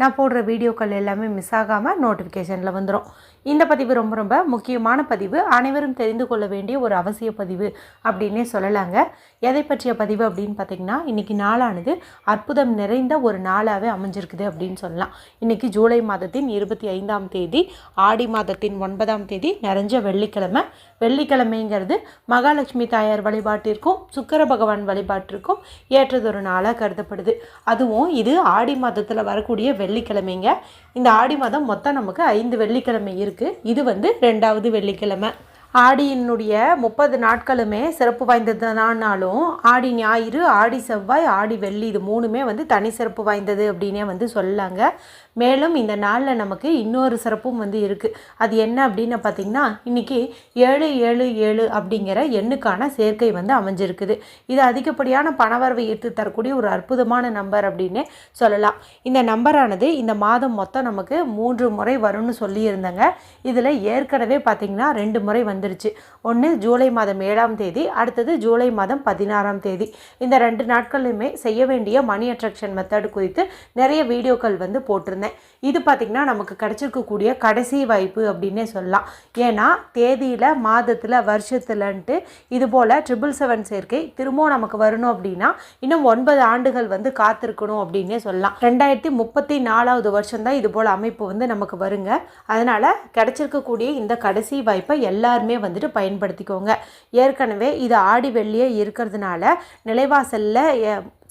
நான் போடுற வீடியோக்கள் எல்லாமே மிஸ் ஆகாமல் நோட்டிஃபிகேஷனில் வந்துடும் இந்த பதிவு ரொம்ப ரொம்ப முக்கியமான பதிவு. அனைவரும் தெரிந்து கொள்ள வேண்டிய ஒரு அவசிய பதிவு அப்படின்னே சொல்லலாங்க. எதை பற்றிய பதிவு அப்படின்னு பார்த்தீங்கன்னா இன்றைக்கி நாளானது அற்புதம் நிறைந்த ஒரு நாளாகவே அமைஞ்சிருக்குது அப்படின்னு சொல்லலாம். இன்றைக்கி ஜூலை மாதத்தின் இருபத்தி ஐந்தாம் தேதி ஆடி மாதத்தின் ஒன்பதாம் தேதி நிறைஞ்ச வெள்ளிக்கிழமை. வெள்ளிக்கிழமைங்கிறது மகாலட்சுமி தாயார் வழிபாட்டிற்கும் சுக்கர பகவான் வழிபாட்டிற்கும் ஏற்றதொரு நாளாக கருதப்படுது. அதுவும் இது ஆடி மாதத்தில் வரக்கூடிய வெள்ளிக்கிழமைங்க. இந்த ஆடி மாதம் மொத்தம் நமக்கு ஐந்து வெள்ளிக்கிழமை இருக்குது இது வந்து ரெண்டாவது வெள்ளிக்கிழமை. ஆடியினுடைய முப்பது நாட்களுமே சிறப்பு வாய்ந்ததுனாலும் ஆடி ஞாயிறு ஆடி செவ்வாய் ஆடி வெள்ளி இது மூணுமே வந்து தனி சிறப்பு வாய்ந்தது அப்படின்னே வந்து சொல்லலாங்க மேலும் இந்த நாளில் நமக்கு இன்னொரு சிறப்பும் வந்து இருக்குது அது என்ன அப்படின்னு பார்த்திங்கன்னா இன்றைக்கி ஏழு ஏழு ஏழு அப்படிங்கிற எண்ணுக்கான சேர்க்கை வந்து அமைஞ்சிருக்குது. இது அதிகப்படியான பணவரவை ஈர்த்து தரக்கூடிய ஒரு அற்புதமான நம்பர் அப்படின்னு சொல்லலாம். இந்த நம்பரானது இந்த மாதம் மொத்தம் நமக்கு மூன்று முறை வரும்னு சொல்லியிருந்தேங்க. இதில் ஏற்கனவே பார்த்திங்கன்னா ரெண்டு முறை வந்து வந்துருச்சு. ஒன்று ஜூலை மாதம் ஏழாம் தேதி அடுத்தது ஜூலை மாதம் பதினாறாம் தேதி. இந்த ரெண்டு நாட்களுமே செய்ய வேண்டிய மணி அட்ராக்ஷன் மெத்தட் குறித்து நிறைய வீடியோக்கள் வந்து போட்டிருந்தேன். இது பார்த்திங்கன்னா நமக்கு கிடச்சிருக்கக்கூடிய கடைசி வாய்ப்பு அப்படின்னே சொல்லலாம். ஏன்னா தேதியில் மாதத்தில் வருஷத்துலன்ட்டு இது போல் ட்ரிபிள் செவன் சேர்க்கை திரும்பவும் நமக்கு வரணும் அப்படின்னா இன்னும் ஒன்பது ஆண்டுகள் வந்து காத்திருக்கணும் அப்படின்னே சொல்லலாம். ரெண்டாயிரத்தி முப்பத்தி நாலாவது வருஷம் தான் இது போல் அமைப்பு வந்து நமக்கு வருங்க. அதனால் கிடச்சிருக்கக்கூடிய இந்த கடைசி வாய்ப்பை எல்லாருமே வந்துட்டு பயன்படுத்திக்கோங்க. ஏற்கனவே இது ஆடி வெள்ளியே இருக்கிறதுனால நிலைவாசலில்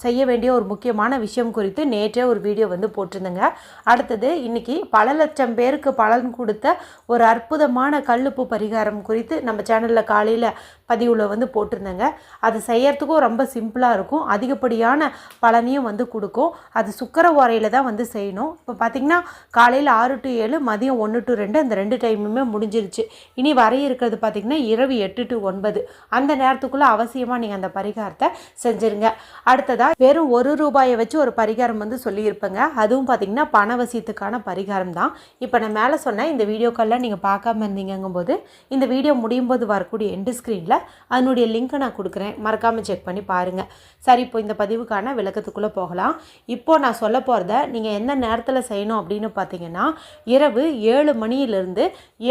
செய்ய வேண்டிய ஒரு முக்கியமான விஷயம் குறித்து நேற்றே ஒரு வீடியோ வந்து போட்டிருந்தேங்க. அடுத்தது இன்னைக்கு பல லட்சம் பேருக்கு பலன் கொடுத்த ஒரு அற்புதமான கல்லுப்பு பரிகாரம் குறித்து நம்ம சேனலில் காலையில் பதிவில் வந்து போட்டிருந்தேங்க. அது செய்யறதுக்கும் ரொம்ப சிம்பிளாக இருக்கும். அதிகப்படியான பலனையும் வந்து கொடுக்கும். அது சுக்கர உரையில் தான் வந்து செய்யணும். இப்போ பார்த்திங்கன்னா காலையில் ஆறு டு ஏழு மதியம் ஒன்று டு ரெண்டு அந்த ரெண்டு டைமுமே முடிஞ்சிருச்சு. இனி வரைய இருக்கிறது பார்த்திங்கன்னா இரவு எட்டு டு ஒன்பது. அந்த நேரத்துக்குள்ளே அவசியமாக நீங்கள் அந்த பரிகாரத்தை செஞ்சுருங்க. அடுத்ததாக வெறும் ஒரு ரூபாயை வச்சு ஒரு பரிகாரம் வந்து சொல்லியிருப்பேங்க. அதுவும் பார்த்திங்கன்னா பணவசியத்துக்கான பரிகாரம் தான். இப்போ நான் மேலே சொன்னேன் இந்த வீடியோக்கெல்லாம் நீங்கள் பார்க்காம இருந்தீங்கும்போது இந்த வீடியோ முடியும் போது வரக்கூடிய எண்டு ஸ்க்ரீனில் அதனுடைய லிங்க்கை நான் கொடுக்குறேன். மறக்காமல் செக் பண்ணி பாருங்கள் சரி இப்போ இந்த பதிவுக்கான விளக்கத்துக்குள்ளே போகலாம். இப்போது நான் சொல்ல போகிறத நீங்கள் எந்த நேரத்தில் செய்யணும் அப்படின்னு பார்த்தீங்கன்னா இரவு ஏழு மணியிலிருந்து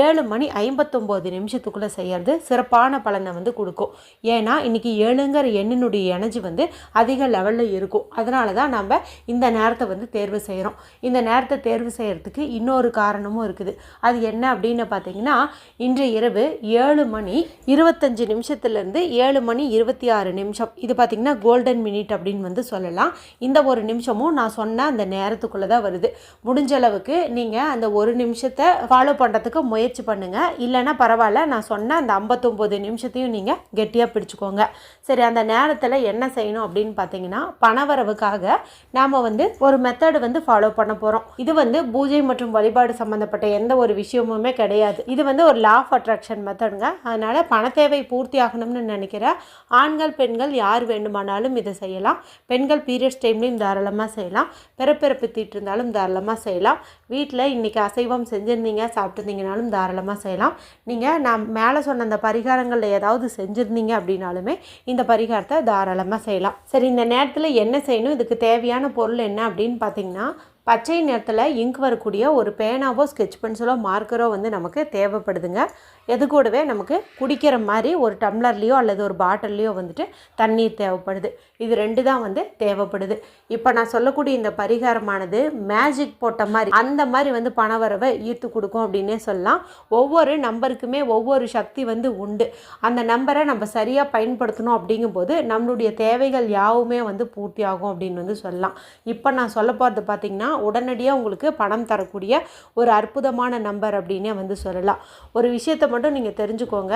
ஏழு மணி ஐம்பத்தொம்போது நிமிஷத்துக்குள்ளே செய்கிறது சிறப்பான பலனை வந்து கொடுக்கும். ஏன்னா இன்றைக்கி ஏழுங்கிற எண்ணினுடைய எனர்ஜி வந்து அதிக லெவலில் இருக்கும். அதனால தான் நம்ம இந்த நேரத்தை வந்து தேர்வு செய்கிறோம் இந்த நேரத்தை தேர்வு செய்கிறதுக்கு இன்னொரு காரணமும் இருக்குது. அது என்ன அப்படின்னு பார்த்தீங்கன்னா இன்றைய இரவு ஏழு மணி இருபத்தஞ்சு நிமிஷத்துலேருந்து ஏழு மணி இருபத்தி ஆறு நிமிஷம். இது பார்த்திங்கன்னா கோல்டன் மினிட் அப்படின்னு வந்து சொல்லலாம். இந்த ஒரு நிமிஷமும் நான் சொன்ன அந்த நேரத்துக்குள்ளே தான் வருது. முடிஞ்ச அளவுக்கு நீங்கள் அந்த ஒரு நிமிஷத்தை ஃபாலோ பண்ணுறதுக்கு முயற்சி பண்ணுங்கள் இல்லைன்னா பரவாயில்ல நான் சொன்ன அந்த ஐம்பத்தொம்போது நிமிஷத்தையும் நீங்கள் கெட்டியாக பிடிச்சிக்கோங்க. சரி அந்த நேரத்தில் என்ன செய்யணும் அப்படின்னு பார்த்தீங்கன்னா பணவரவுக்காக நாம் வந்து ஒரு மெத்தடு வந்து ஃபாலோ பண்ண போகிறோம் இது வந்து பூஜை மற்றும் வழிபாடு சம்மந்தப்பட்ட எந்த ஒரு விஷயமுமே கிடையாது. இது வந்து ஒரு லா ஆஃப் அட்ராக்ஷன் மெத்தடுங்க அதனால் பணத்தேவை பூர்த்தி ஆகணும்னு நினைக்கிற ஆண்கள் பெண்கள் யார் வேண்டுமானாலும் இதை செய்யலாம். பெண்கள் பீரியட்ஸ் டைம்லையும் தாராளமாக செய்யலாம். பிறப்பிறப்பு தீட்டு இருந்தாலும் தாராளமாக செய்யலாம். வீட்டில் இன்றைக்கி அசைவம் செஞ்சுருந்தீங்க சாப்பிட்டுருந்தீங்கனாலும் தாராளமாக செய்யலாம். நீங்கள் நான் மேலே சொன்ன அந்த பரிகாரங்களில் ஏதாவது செஞ்சுருந்தீங்க அப்படின்னாலுமே இந்த பரிகாரத்தை தாராளமாக செய்யலாம். சரி இந்த நேரத்தில் என்ன செய்யணும்? இதுக்கு தேவையான பொருள் என்ன அப்படின்னு பார்த்தீங்கன்னா பச்சை நிறத்தில் இங்க் வரக்கூடிய ஒரு பேனாவோ ஸ்கெட்ச் பென்சிலோ மார்க்கரோ வந்து நமக்கு தேவைப்படுதுங்க. எது கூடவே நமக்கு குடிக்கிற மாதிரி ஒரு டம்ளர்லேயோ அல்லது ஒரு பாட்டில்லையோ வந்துட்டு தண்ணீர் தேவைப்படுது. இது ரெண்டு தான் வந்து தேவைப்படுது. இப்போ நான் சொல்லக்கூடிய இந்த பரிகாரமானது மேஜிக் போட்ட மாதிரி அந்த மாதிரி வந்து பணவரவை ஈர்த்து கொடுக்கும் அப்படின்னே சொல்லலாம். ஒவ்வொரு நம்பருக்குமே ஒவ்வொரு சக்தி வந்து உண்டு. அந்த நம்பரை நம்ம சரியாக பயன்படுத்தணும் அப்படிங்கும்போது நம்மளுடைய தேவைகள் யாவுமே வந்து பூர்த்தி ஆகும் அப்படின்னு வந்து சொல்லலாம். இப்போ நான் சொல்ல போகிறது பார்த்திங்கன்னா உடனடியாக உங்களுக்கு பணம் தரக்கூடிய ஒரு அற்புதமான நம்பர் அப்படின்னே வந்து சொல்லலாம். ஒரு விஷயத்தை மட்டும் நீங்கள் தெரிஞ்சுக்கோங்க.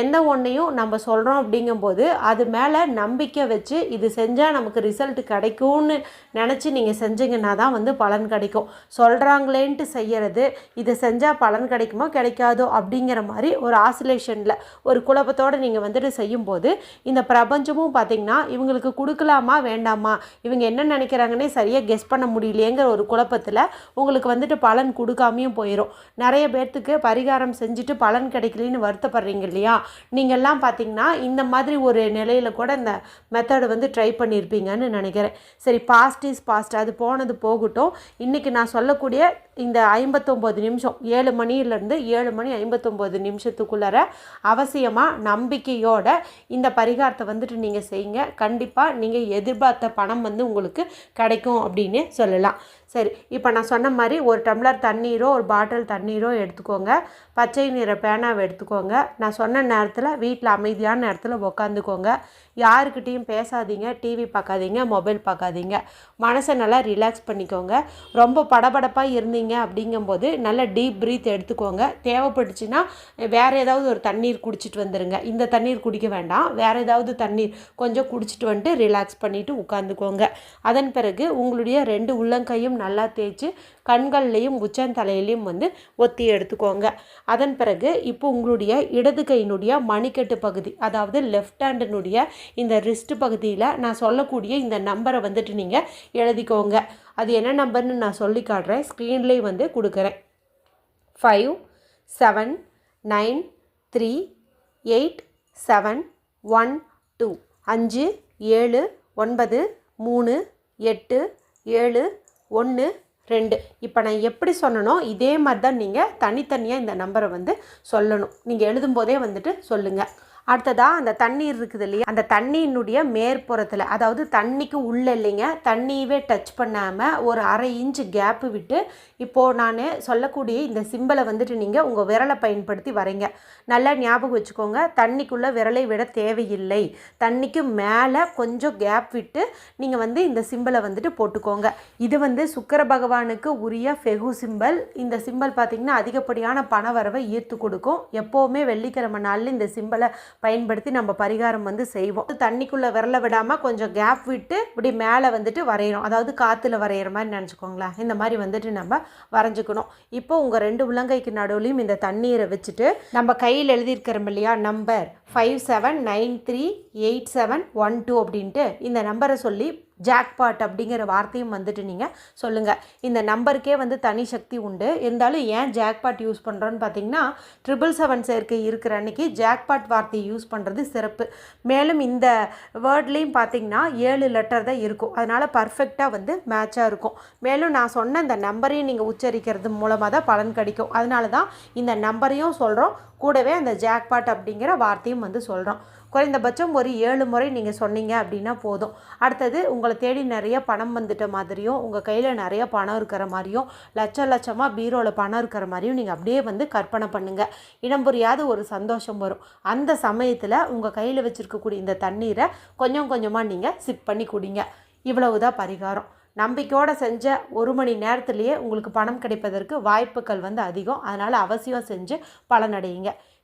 எந்த ஒன்றையும் நம்ம சொல்கிறோம் அப்படிங்கும்போது அது மேலே நம்பிக்கை வச்சு இது செஞ்சால் நமக்கு ரிசல்ட் கிடைக்கும்னு நினச்சி நீங்கள் செஞ்சீங்கன்னா தான் வந்து பலன் கிடைக்கும். சொல்கிறாங்களேன்ட்டு செய்கிறது இதை செஞ்சால் பலன் கிடைக்குமோ கிடைக்காதோ அப்படிங்கிற மாதிரி ஒரு ஆசிலேஷனில் ஒரு குழப்பத்தோடு நீங்கள் வந்துட்டு செய்யும்போது இந்த பிரபஞ்சமும் பார்த்திங்கன்னா இவங்களுக்கு கொடுக்கலாமா வேண்டாமா இவங்க என்ன நினைக்கிறாங்கன்னே சரியாக கெஸ் பண்ண முடியலையேங்கிற ஒரு ஒரு குழப்பத்தில் உங்களுக்கு வந்துட்டு பலன் கொடுக்காமையும் போயிடும் நிறைய பேர்த்துக்கு பரிகாரம் செஞ்சுட்டு பலன் கிடைக்கலன்னு வருத்தப்படுறீங்க இல்லையா? நீங்கள்லாம் பார்த்தீங்கன்னா இந்த மாதிரி ஒரு நிலையில் கூட இந்த மெத்தடு வந்து ட்ரை பண்ணியிருப்பீங்கன்னு நினைக்கிறேன். சரி பாஸ்ட் இஸ் பாஸ்ட் அது போனது போகட்டும். இன்றைக்கி நான் சொல்லக்கூடிய இந்த ஐம்பத்தொம்போது நிமிஷம் ஏழு மணியிலேருந்து ஏழு மணி ஐம்பத்தொம்போது நிமிஷத்துக்குள்ளார அவசியமாக நம்பிக்கையோட இந்த பரிகாரத்தை வந்துட்டு நீங்கள் செய்யுங்க. கண்டிப்பாக நீங்கள் எதிர்பார்த்த பணம் வந்து உங்களுக்கு கிடைக்கும் அப்படின்னு சொல்லலாம். சரி இப்போ நான் சொன்ன மாதிரி ஒரு டம்ளர் தண்ணீரோ ஒரு பாட்டில் தண்ணீரோ எடுத்துக்கோங்க. பச்சை நிற பேனாவை எடுத்துக்கோங்க. நான் சொன்ன நேரத்தில் வீட்டில் அமைதியான நேரத்தில் உக்காந்துக்கோங்க. யாருக்கிட்டேயும் பேசாதீங்க டிவி பார்க்காதீங்க மொபைல் பார்க்காதீங்க. மனசை நல்லா ரிலாக்ஸ் பண்ணிக்கோங்க. ரொம்ப படபடப்பாக இருந்தீங்க அப்படிங்கும்போது நல்லா டீப் ப்ரீத் எடுத்துக்கோங்க. தேவைப்பட்டுச்சுன்னா வேறு ஏதாவது ஒரு தண்ணீர் குடிச்சிட்டு வந்துடுங்க இந்த தண்ணீர் குடிக்க வேண்டாம். வேறு ஏதாவது தண்ணீர் கொஞ்சம் குடிச்சிட்டு வந்துட்டு ரிலாக்ஸ் பண்ணிவிட்டு உட்காந்துக்கோங்க. அதன் பிறகு உங்களுடைய ரெண்டு உள்ளங்கையும் நல்லா தேய்ச்சி கண்கள்லேயும் உச்சந்தலையிலையும் வந்து ஒத்தி எடுத்துக்கோங்க. அதன் பிறகு இப்போ உங்களுடைய இடது கையினுடைய மணிக்கட்டு பகுதி அதாவது லெஃப்ட் ஹேண்டினுடைய இந்த ரிஸ்ட் பகுதியில் நான் சொல்லக்கூடிய இந்த நம்பரை வந்துட்டு நீங்கள் எழுதிக்கோங்க. அது என்ன நம்பர்னு நான் சொல்லி காட்டுறேன். ஸ்க்ரீன்லேயே வந்து கொடுக்குறேன். Five seven nine three eight seven one two அஞ்சு ஏழு ஒன்பது மூணு எட்டு ஏழு ஒன்று ரெண்டு. இப்போ நான் எப்படி சொன்னனோ இதே மாதிரி தான் நீங்கள் தனித்தனியாக இந்த நம்பரை வந்து சொல்லணும். நீங்கள் எழுதும்போதே வந்துட்டு சொல்லுங்கள் அடுத்ததாக அந்த தண்ணீர் இருக்குது இல்லையா? அந்த தண்ணியினுடைய மேற்புறத்தில் அதாவது தண்ணிக்கு உள்ளே இல்லைங்க தண்ணியவே டச் பண்ணாமல் ஒரு அரை இன்ச்சு கேப்பு விட்டு இப்போது நான் சொல்லக்கூடிய இந்த சிம்பிளை வந்துட்டு நீங்கள் உங்கள் விரலை பயன்படுத்தி வரீங்க. நல்லா ஞாபகம் வச்சுக்கோங்க தண்ணிக்குள்ளே விரலை விட தேவையில்லை. தண்ணிக்கு மேலே கொஞ்சம் கேப் விட்டு நீங்கள் வந்து இந்த சிம்பிளை வந்துட்டு போட்டுக்கோங்க. இது வந்து சுக்கர பகவானுக்கு உரிய ஃபெகு சிம்பல் இந்த சிம்பல் பார்த்திங்கன்னா அதிகப்படியான பண வரவை ஈர்த்து கொடுக்கும். எப்போவுமே வெள்ளிக்கிழமை நாளில் இந்த சிம்பலை பயன்படுத்தி நம்ம பரிகாரம் வந்து செய்வோம். தண்ணிக்குள்ளே விரல விடாமல் கொஞ்சம் கேப் விட்டு இப்படி மேலே வந்துட்டு வரைகிறோம் அதாவது காற்றுல வரைகிற மாதிரி நினச்சிக்கோங்களேன். இந்த மாதிரி வந்துட்டு நம்ம வரைஞ்சிக்கணும். இப்போ உங்கள் ரெண்டு உள்ளங்கைக்கு நடுவுலையும் இந்த தண்ணீரை வச்சுட்டு நம்ம கையில் எழுதியிருக்கிறோம் இல்லையா? Number five seven nine three eight seven one two அப்படின்ட்டு இந்த நம்பரை சொல்லி ஜாக்பாட் அப்படிங்கிற வார்த்தையும் வந்துட்டு நீங்கள் சொல்லுங்கள் இந்த நம்பருக்கே வந்து தனி சக்தி உண்டு. இருந்தாலும் ஏன் ஜாக்பாட் யூஸ் பண்ணுறோன்னு பார்த்தீங்கன்னா ட்ரிபிள் செவன் சேர்க்கை இருக்கிற அன்னைக்கு ஜாக்பாட் வார்த்தையை யூஸ் பண்ணுறது சிறப்பு. மேலும் இந்த வேர்ட்லேயும் பார்த்தீங்கன்னா ஏழு லெட்டர் தான் இருக்கும். அதனால் பர்ஃபெக்டாக வந்து மேட்சாக இருக்கும். மேலும் நான் சொன்ன இந்த நம்பரையும் நீங்கள் உச்சரிக்கிறது மூலமாக தான் பலன் கிடைக்கும். அதனால தான் இந்த நம்பரையும் சொல்கிறோம் கூடவே அந்த ஜாக்பாட் அப்படிங்கிற வார்த்தையும் வந்து சொல்கிறோம் குறைந்தபட்சம் ஒரு ஏழு முறை நீங்கள் சொன்னீங்க அப்படின்னா போதும். அடுத்தது உங்களை தேடி நிறைய பணம் வந்துட்ட மாதிரியும் உங்கள் கையில் நிறைய பணம் இருக்கிற மாதிரியும் லட்ச லட்சமாக பீரோவில் பணம் இருக்கிற மாதிரியும் நீங்கள் அப்படியே வந்து கற்பனை பண்ணுங்கள் இடம் புரியாத ஒரு சந்தோஷம் வரும். அந்த சமயத்தில் உங்கள் கையில் வச்சுருக்கக்கூடிய இந்த தண்ணீரை கொஞ்சம் கொஞ்சமாக நீங்கள் சிப் பண்ணி குடிங்க. இவ்வளவுதான் பரிகாரம். நம்பிக்கையோடு செஞ்ச ஒரு மணி நேரத்துலேயே உங்களுக்கு பணம் கிடைப்பதற்கு வாய்ப்புகள் வந்து அதிகம். அதனால் அவசியம் செஞ்சு பலனடையுங்க.